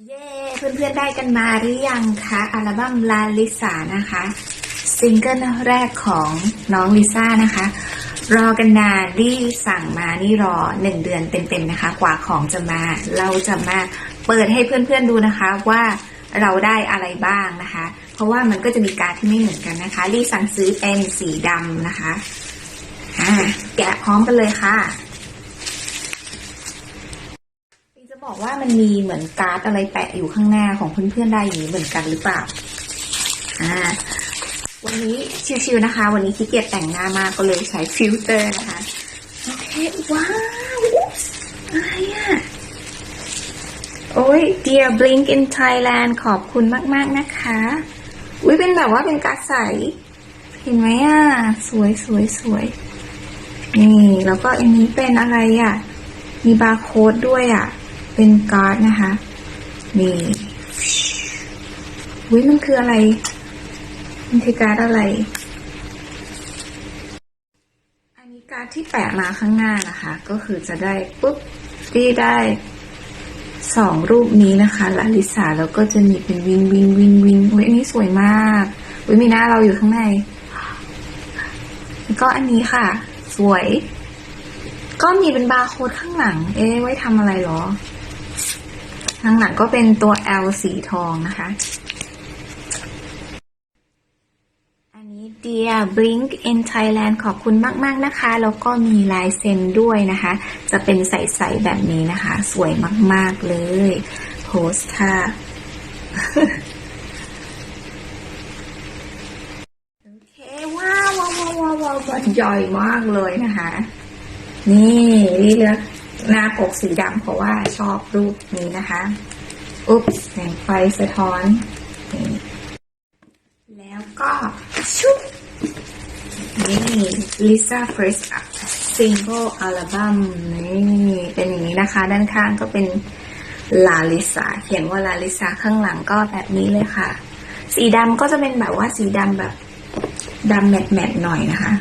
เย้เพื่อนๆได้กันมาหรือยังคะอัลบั้มลาลิสานะคะ ซิงเกิลแรกของน้องลิซ่านะคะ รอกันนานที่สั่งมานี่รอหนึ่งเดือนเต็มๆนะคะ กว่าของจะมา เราจะมาเปิดให้เพื่อนๆดูนะคะว่าเราได้อะไรบ้างนะคะ เพราะว่ามันก็จะมีการที่ไม่เหมือนกันนะคะลี่สั่งซื้อเป็นสีดำนะคะอ่าแกะพร้อมกันเลยค่ะ จะ บอกว่ามันมีเหมือนการ์ดอะไรแปะอยู่ข้างหน้าของเพื่อนๆได้อย่างนี้เหมือนกันหรือเปล่า อ่า วันนี้ชิวๆนะคะ วันนี้ขี้เกียจแต่งหน้ามากก็เลยใช้ฟิลเตอร์นะคะโอเคว้าวอะไรอะโอ้ย Dear Blink in Thailand ขอบคุณมาก ๆ นะคะ อุ้ยเป็นแบบว่าเป็นการ์ดใส เห็นไหมอะ สวยสวยสวยนี่ แล้วก็อันนี้เป็นอะไรอะ มีบาร์โค้ดด้วยอะ เป็นการ์ดนะคะ นี่วิมันคืออะไร มันคือการ์ดอะไร อันนี้การ์ดที่แปะมาข้างหน้านะคะ ก็คือจะได้ปุ๊บที่ได้สองรูปนี้นะคะลาลิสาแล้วก็จะมีเป็นวิงวิงวิงวิงอุ้ยอันนี้สวยมากอุ้ยมีหน้าเราอยู่ข้างในแล้วก็อันนี้ค่ะ สวย ก็มีเป็นบาร์โค้ดข้างหลัง เอ๊ะไว้ทำอะไรหรอ ข้างหลังก็เป็นตัว L สีทองนะคะ อันนี้ Dear Blink in Thailand ขอบคุณมาก ๆ นะคะ แล้วก็มีลายเซ็นด้วยนะคะ จะเป็นใส ๆ แบบนี้นะคะ สวยมาก ๆ เลย โพสท่าโอเคว้าวว้าวว้าวว้าวว้าวว้าวใหญ่มากเลยนะคะ นี่นี่เลือก หน้าปกสีดำเพราะว่าชอบรูปนี้นะคะ อุ๊บแสงไฟสะท้อน แล้วก็ชุบนี่ Lisa First Single Album นี่เป็นอย่างนี้นะคะ ด้านข้างก็เป็นลาลิสาเขียนว่าลาลิสาข้างหลังก็แบบนี้เลยค่ะ สีดำก็จะเป็นแบบว่าสีดำแบบดำแมทๆหน่อยนะคะ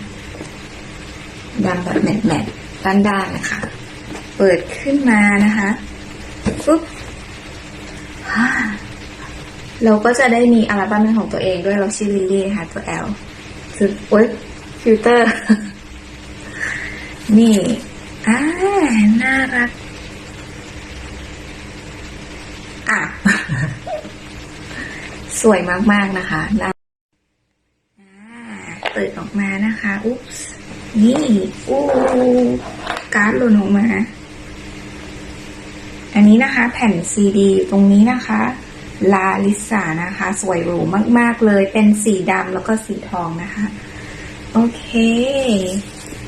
ดำแบบแมทๆด้านๆนะคะ เปิดขึ้นมานะคะปุ๊บเราก็จะได้มีอัลบั้มเป็นของตัวเองด้วยเราชื่อลิลลี่ค่ะตัว L คือโอ๊ยฟิลเตอร์ นี่อ่าน่ารัก อะ สวยมาก ๆ นะคะน่าอ่าเปิดออกมานะคะ อุ๊บนี่ อู้การ์ดหล่นออกมา นนี้นะคะแผ่นซีดีตรงนี้นะคะ ลาลิสานะคะ สวยหรูมากๆเลย เป็นสีดำแล้วก็สีทองนะคะ โอเค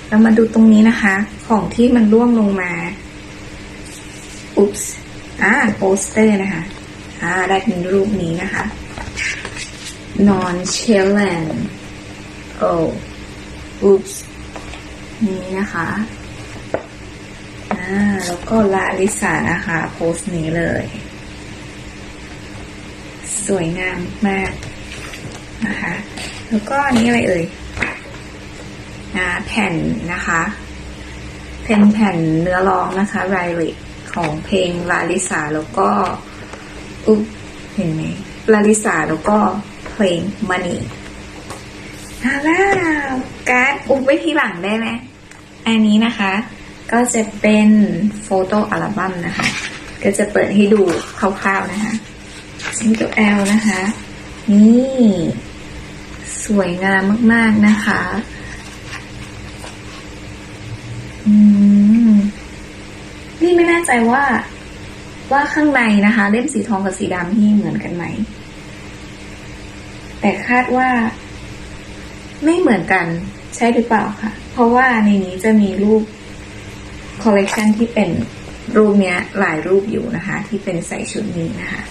เรามาดูตรงนี้นะคะ ของที่มันร่วงลงมา อุ๊ปส์อ่าโปสเตอร์นะคะ อ่า ได้เป็นรูปนี้นะคะ non c h i l l a n โอ้อุ๊ปส์นี่นะคะ อ่าแล้วก็ลาลิสานะคะโพสต์นี้เลย สวยงามมากนะคะ แล้วก็อันนี้อะไรเอ่ยอ่าแผ่นนะคะเป็นแผ่นเนื้อร้องนะคะไรลิกของเพลงลาลิสาแล้วก็อุ๊เห็นไหมลาลิสาแล้วก็เพลงมันนี่อาแล้วการ์ดอุ๊บไว้ทีหลังได้ไหมอันนี้นะคะ ก็จะเป็นโฟโต้อัลบั้มนะคะ ก็จะเปิดให้ดูคร่าวๆนะคะซิงเกิลแอลนะคะ นี่ สวยงามมากๆนะคะ อืม นี่ไม่แน่ใจว่า ว่าข้างในนะคะ เล่มสีทองกับสีดำที่เหมือนกันไหม แต่คาดว่า ไม่เหมือนกันใช่หรือเปล่าคะเพราะว่าในนี้จะมีรูป คอลเลกชันที่เป็นรูปเนี้ยหลายรูปอยู่นะคะ ที่เป็นใส่ชุดนี้นะคะ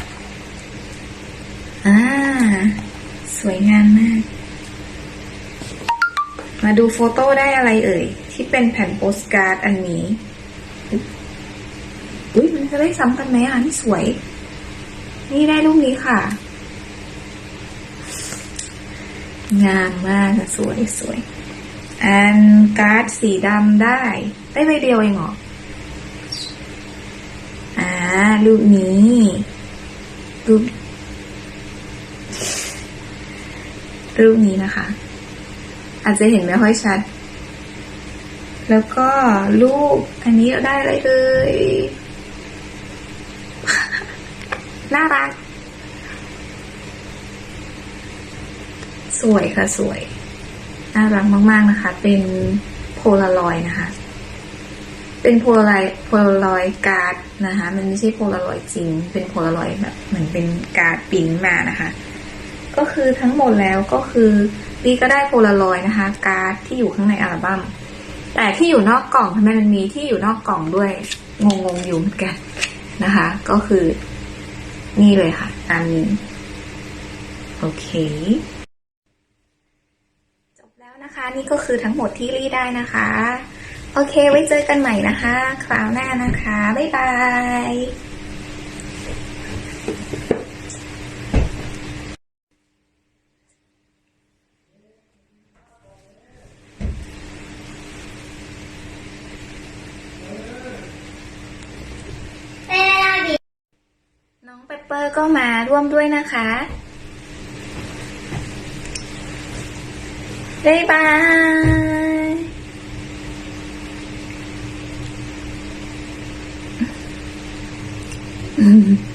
อ่าสวยงามมาก มาดูโฟโต้ได้อะไรเอ่ย ที่เป็นแผ่นโปสการ์ดอันนี้อุ้ยมันจะได้ซ้ำกันไหมอะนี่สวย นี่ได้รูปนี้ค่ะ งามมากอะสวยสวย อันการ์ดสีดำได้ ได้ใบเดียวเองเหรอ อ่ารูปนี้รูปรูปนี้นะคะ อาจจะเห็นไม่ค่อยชัด แล้วก็รูปอันนี้เราได้อะไรเลยน่ารัก สวยค่ะสวย น่ารักมากๆนะคะ เป็นโพลารอยนะคะ เป็นโพลารอยด์โพลารอยการ์ดนะคะ มันไม่ใช่โพลารอยจริง เป็นโพลารอยแบบเหมือนเป็นการ์ดปิ้นมานะคะ ก็คือทั้งหมดแล้วก็คือลีก็ได้โพลารอยนะคะ การ์ดที่อยู่ข้างในอัลบั้ม แต่ที่อยู่นอกกล่องทำไมมันมีที่อยู่นอกกล่องด้วยงงๆอยู่เหมือนกันนะคะ ก็คือนี่เลยค่ะ ตามนี้โอเค นะคะ นี่ก็คือทั้งหมดที่รีได้นะคะ โอเค ไว้เจอกันใหม่นะคะ คราวหน้านะคะ บ๊ายบายน้องเปปเปอร์ก็มาร่วมด้วยนะคะ บ๊ายบายอืม